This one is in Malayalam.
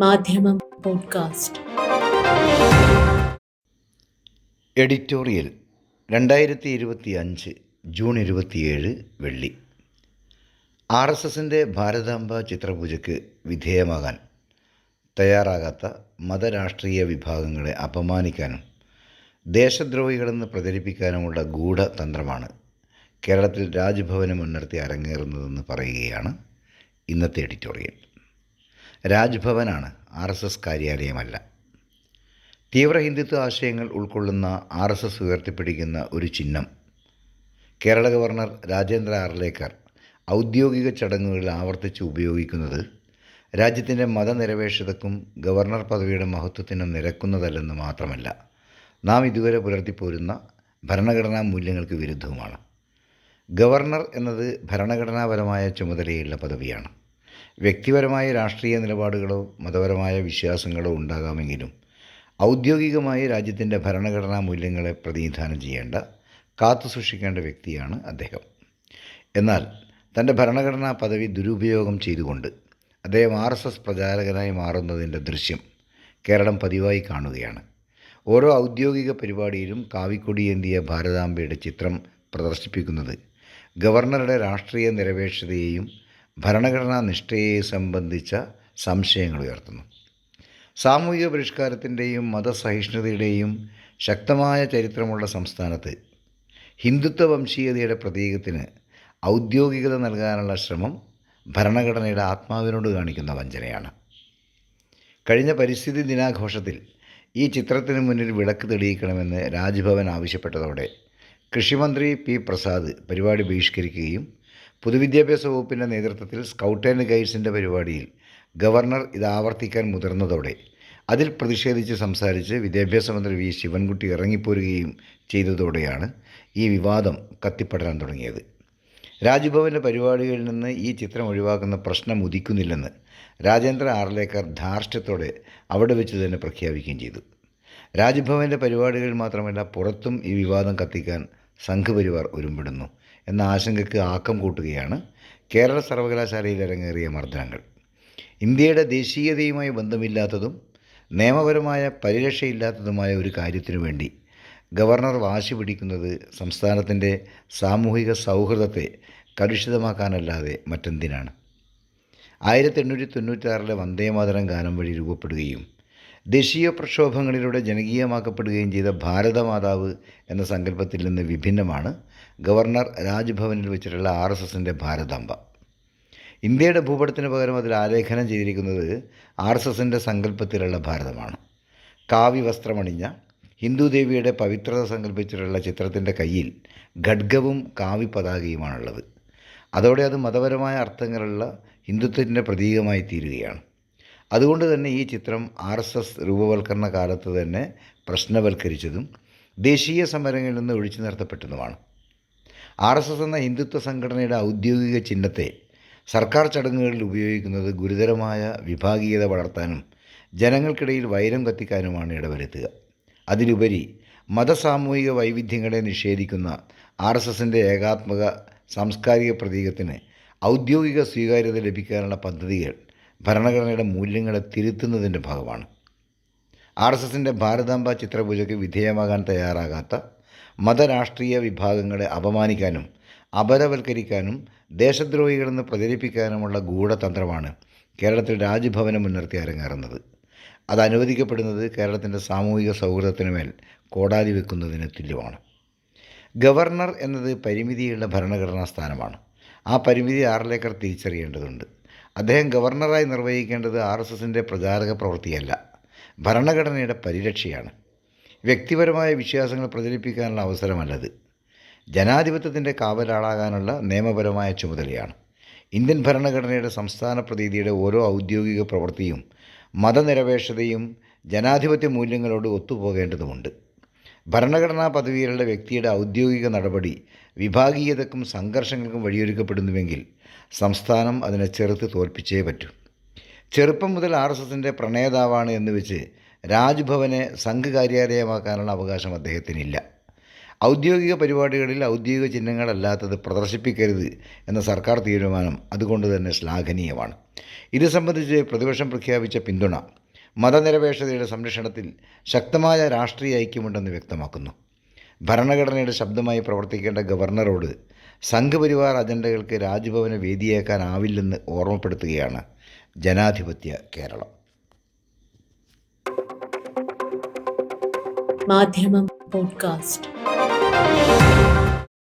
മാധ്യമം പോഡ്കാസ്റ്റ്. എഡിറ്റോറിയൽ രണ്ടായിരത്തി ഇരുപത്തി അഞ്ച് ജൂൺ ഇരുപത്തിയേഴ് വെള്ളി. ആർ എസ് എസിന്റെ ഭാരതാംബ ചിത്രപൂജയ്ക്ക് വിധേയമാകാൻ തയ്യാറാകാത്ത മതരാഷ്ട്രീയ വിഭാഗങ്ങളെ അപമാനിക്കാനും ദേശദ്രോഹികളെന്ന് പ്രചരിപ്പിക്കാനുമുള്ള ഗൂഢതന്ത്രമാണ് കേരളത്തിൽ രാജ്ഭവന് മുൻനിർത്തി അരങ്ങേറുന്നതെന്ന് പറയുകയാണ് ഇന്നത്തെ എഡിറ്റോറിയൽ. രാജ്ഭവനാണ് ആർ എസ് എസ് കാര്യാലയമല്ല. തീവ്ര ഹിന്ദുത്വ ആശയങ്ങൾ ഉൾക്കൊള്ളുന്ന ആർ എസ് എസ് ഉയർത്തിപ്പിടിക്കുന്ന ഒരു ചിഹ്നം. കേരള ഗവർണർ രാജേന്ദ്ര ആർലേക്കർ ഔദ്യോഗിക ചടങ്ങുകളിൽ ആവർത്തിച്ച് ഉപയോഗിക്കുന്നത് രാജ്യത്തിന്റെ മതനിരപേക്ഷതക്കും ഗവർണർ പദവിയുടെ മഹത്വത്തിനും നിരക്കുന്നതല്ലെന്ന് മാത്രമല്ല നാം ഇതുവരെ പുലർത്തിപ്പോരുന്ന ഭരണഘടനാ മൂല്യങ്ങൾക്ക് വിരുദ്ധവുമാണ്. ഗവർണർ എന്നത് ഭരണഘടനാപരമായ ചുമതലയുള്ള പദവിയാണ്. വ്യക്തിപരമായ രാഷ്ട്രീയ നിലപാടുകളോ മതപരമായ വിശ്വാസങ്ങളോ ഉണ്ടാകാമെങ്കിലും ഔദ്യോഗികമായി രാജ്യത്തിന്റെ ഭരണഘടനാ മൂല്യങ്ങളെ പ്രതിനിധാനം ചെയ്യേണ്ട കാത്തു സൂക്ഷിക്കേണ്ട വ്യക്തിയാണ് അദ്ദേഹം. എന്നാൽ തന്റെ ഭരണഘടനാ പദവി ദുരുപയോഗം ചെയ്തുകൊണ്ട് അദ്ദേഹം ആർ എസ് എസ് പ്രചാരകനായി മാറുന്നതിന്റെ ദൃശ്യം കേരളം പതിവായി കാണുകയാണ്. ഓരോ ഔദ്യോഗിക പരിപാടിയിലും കാവിക്കൊടിയേന്തിയ ഭാരതാംബയുടെ ചിത്രം പ്രദർശിപ്പിക്കുന്നത് ഗവർണറുടെ രാഷ്ട്രീയ നിരപേക്ഷതയെയും ഭരണഘടനാ നിഷ്ഠയെ സംബന്ധിച്ച സംശയങ്ങൾ ഉയർത്തുന്നു. സാമൂഹിക പരിഷ്കാരത്തിന്റെയും മതസഹിഷ്ണുതയുടെയും ശക്തമായ ചരിത്രമുള്ള സംസ്ഥാനത്ത് ഹിന്ദുത്വ വംശീയതയുടെ പ്രതീകത്തിന് ഔദ്യോഗികത നൽകാനുള്ള ശ്രമം ഭരണഘടനയുടെ ആത്മാവിനോട് കാണിക്കുന്ന വഞ്ചനയാണ്. കഴിഞ്ഞ പരിസ്ഥിതി ദിനാഘോഷത്തിൽ ഈ ചിത്രത്തിന് മുന്നിൽ വിളക്ക് തെളിയിക്കണമെന്ന് രാജ്ഭവൻ ആവശ്യപ്പെട്ടതോടെ കൃഷിമന്ത്രി പി പ്രസാദ് പരിപാടി ബഹിഷ്കരിക്കുകയും പൊതുവിദ്യാഭ്യാസ വകുപ്പിന്റെ നേതൃത്വത്തിൽ സ്കൗട്ട് ആൻഡ് ഗൈഡ്സിന്റെ പരിപാടിയിൽ ഗവർണർ ഇത് ആവർത്തിക്കാൻ മുതിർന്നതോടെ അതിൽ പ്രതിഷേധിച്ച് സംസാരിച്ച് വിദ്യാഭ്യാസ മന്ത്രി വി ശിവൻകുട്ടി ഇറങ്ങിപ്പോരുകയും ചെയ്തതോടെയാണ് ഈ വിവാദം കത്തിപ്പടരാൻ തുടങ്ങിയത്. രാജ്ഭവന്റെ പരിപാടികളിൽ നിന്ന് ഈ ചിത്രം ഒഴിവാക്കുന്ന പ്രശ്നം ഉദിക്കുന്നില്ലെന്ന് രാജേന്ദ്ര ആർലേക്കർ ധാർഷ്ട്യത്തോടെ അവിടെ വെച്ച് തന്നെ പ്രഖ്യാപിക്കുകയും ചെയ്തു. രാജ്ഭവന്റെ പരിപാടികളിൽ മാത്രമല്ല പുറത്തും ഈ വിവാദം കത്തിക്കാൻ സംഘപരിവാർ ഒരുമ്പിടുന്നു. എന്ന ആശങ്കയ്ക്ക് ആക്കം കൂട്ടുകയാണ് കേരള സർവകലാശാലയിൽ അരങ്ങേറിയ മർദ്ദനങ്ങൾ. ഇന്ത്യയുടെ ദേശീയതയുമായി ബന്ധമില്ലാത്തതും നിയമപരമായ പരിരക്ഷയില്ലാത്തതുമായ ഒരു കാര്യത്തിനു വേണ്ടി ഗവർണർ വാശി പിടിക്കുന്നത് സംസ്ഥാനത്തിന്റെ സാമൂഹിക സൗഹൃദത്തെ കലുഷിതമാക്കാനല്ലാതെ മറ്റെന്തിനാണ്? ആയിരത്തി എണ്ണൂറ്റി തൊണ്ണൂറ്റാറിലെ വന്ദേമാതരം ഗാനം വഴി രൂപപ്പെടുകയും ദേശീയ പ്രക്ഷോഭങ്ങളിലൂടെ ജനകീയമാക്കപ്പെടുകയും ചെയ്ത ഭാരതമാതാവ് എന്ന സങ്കല്പത്തിൽ നിന്ന് വിഭിന്നമാണ് ഗവർണർ രാജ്ഭവനിൽ വെച്ചിട്ടുള്ള ആർ എസ് എസിന്റെ ഭാരതാംബ. ഇന്ത്യയുടെ ഭൂപടത്തിന് പകരം അതിൽ ആലേഖനം ചെയ്തിരിക്കുന്നത് ആർ എസ് എസിന്റെ സങ്കല്പത്തിലുള്ള ഭാരതമാണ്. കാവി വസ്ത്രമണിഞ്ഞ ഹിന്ദു ദേവിയുടെ പവിത്രത സങ്കല്പിച്ചിട്ടുള്ള ചിത്രത്തിന്റെ കയ്യിൽ ഖഡ്ഗവും കാവി പതാകയുമാണുള്ളത്. അതോടെ അത് മതപരമായ അർത്ഥങ്ങളുള്ള ഹിന്ദുത്വത്തിന്റെ പ്രതീകമായി തീരുകയാണ് അതുകൊണ്ട് തന്നെ ഈ ചിത്രം ആർ എസ് എസ് രൂപവൽക്കരണ കാലത്ത് തന്നെ പ്രശ്നവൽക്കരിച്ചതും ദേശീയ സമരങ്ങളിൽ നിന്ന് ഒഴിച്ചു നിർത്തപ്പെട്ടതുമാണ്. ആർ എസ് എസ് എന്ന ഹിന്ദുത്വ സംഘടനയുടെ ഔദ്യോഗിക ചിഹ്നത്തെ സർക്കാർ ചടങ്ങുകളിൽ ഉപയോഗിക്കുന്നത് ഗുരുതരമായ വിഭാഗീയത വളർത്താനും ജനങ്ങൾക്കിടയിൽ വൈരം കത്തിക്കാനുമാണ് ഇടവരുത്തുക. അതിലുപരി മതസാമൂഹിക വൈവിധ്യങ്ങളെ നിഷേധിക്കുന്ന ആർ എസ് എസിന്റെ ഏകാത്മക സാംസ്കാരിക പ്രതീകത്തിന് ഔദ്യോഗിക സ്വീകാര്യത ലഭിക്കാനുള്ള പദ്ധതികൾ ഭരണഘടനയുടെ മൂല്യങ്ങളെ തിരുത്തുന്നതിന്റെ ഭാഗമാണ്. ആർ എസ് എസിന്റെ ഭാരതാംബ ചിത്രപൂജയ്ക്ക് വിധേയമാകാൻ തയ്യാറാകാത്ത മതരാഷ്ട്രീയ വിഭാഗങ്ങളെ അപമാനിക്കാനും അപരവൽക്കരിക്കാനും ദേശദ്രോഹികളെന്ന് പ്രചരിപ്പിക്കാനുമുള്ള ഗൂഢതന്ത്രമാണ് കേരളത്തിൽ രാജ്ഭവനെ മുൻനിർത്തി അരങ്ങേറുന്നത്. അത് അനുവദിക്കപ്പെടുന്നത് കേരളത്തിന്റെ സാമൂഹിക സൗഹൃദത്തിന് മേൽ കോടാലി വെക്കുന്നതിന് തുല്യമാണ്. ഗവർണർ എന്നത് പരിമിതിയുള്ള ഭരണഘടനാ സ്ഥാനമാണ്. ആ പരിമിതി ആറിലേക്കർ തിരിച്ചറിയേണ്ടതുണ്ട്. അദ്ദേഹം ഗവർണറായി നിർവഹിക്കേണ്ടത് ആർ എസ് എസിന്റെ പ്രചാരക പ്രവൃത്തിയല്ല. ഭരണഘടനയുടെ പരിരക്ഷയാണ്. വ്യക്തിപരമായ വിശ്വാസങ്ങൾ പ്രചരിപ്പിക്കാനുള്ള അവസരമല്ലത്. ജനാധിപത്യത്തിന്റെ കാവലാളാകാനുള്ള നിയമപരമായ ചുമതലയാണ്. ഇന്ത്യൻ ഭരണഘടനയുടെ സംസ്ഥാന പ്രതീതിയുടെ ഓരോ ഔദ്യോഗിക പ്രവൃത്തിയും മതനിരപേക്ഷതയും ജനാധിപത്യ മൂല്യങ്ങളോട് ഒത്തുപോകേണ്ടതുമുണ്ട്. ഭരണഘടനാ പദവിയിലുള്ള വ്യക്തിയുടെ ഔദ്യോഗിക നടപടി വിഭാഗീയതക്കും സംഘർഷങ്ങൾക്കും വഴിയൊരുക്കപ്പെടുന്നുവെങ്കിൽ സംസ്ഥാനം അതിനെ ചെറുത്ത് തോൽപ്പിച്ചേ പറ്റൂ. ചെറുപ്പം മുതൽ ആർ എസ് എസിന്റെ പ്രണേതാവാണ് എന്ന് വെച്ച് രാജ്ഭവനെ സംഘ് കാര്യാലയമാക്കാനുള്ള അവകാശം അദ്ദേഹത്തിനില്ല. ഔദ്യോഗിക പരിപാടികളിൽ ഔദ്യോഗിക ചിഹ്നങ്ങളല്ലാത്തത് പ്രദർശിപ്പിക്കരുത് എന്ന സർക്കാർ തീരുമാനം അതുകൊണ്ട് തന്നെ ശ്ലാഘനീയമാണ്. ഇത് സംബന്ധിച്ച് പ്രതിപക്ഷം പ്രഖ്യാപിച്ച പിന്തുണ മതനിരപേക്ഷതയുടെ സംരക്ഷണത്തിൽ ശക്തമായ രാഷ്ട്രീയ ഐക്യമുണ്ടെന്ന് വ്യക്തമാക്കുന്നു. ഭരണഘടനയുടെ ശബ്ദമായി പ്രവർത്തിക്കേണ്ട ഗവർണറോട് സംഘപരിവാർ അജണ്ടകൾക്ക് രാജ്ഭവന് വേദിയാക്കാനാവില്ലെന്ന് ഓർമ്മപ്പെടുത്തുകയാണ് ജനാധിപത്യ കേരളം. മാധ്യമം പോഡ്കാസ്റ്റ്.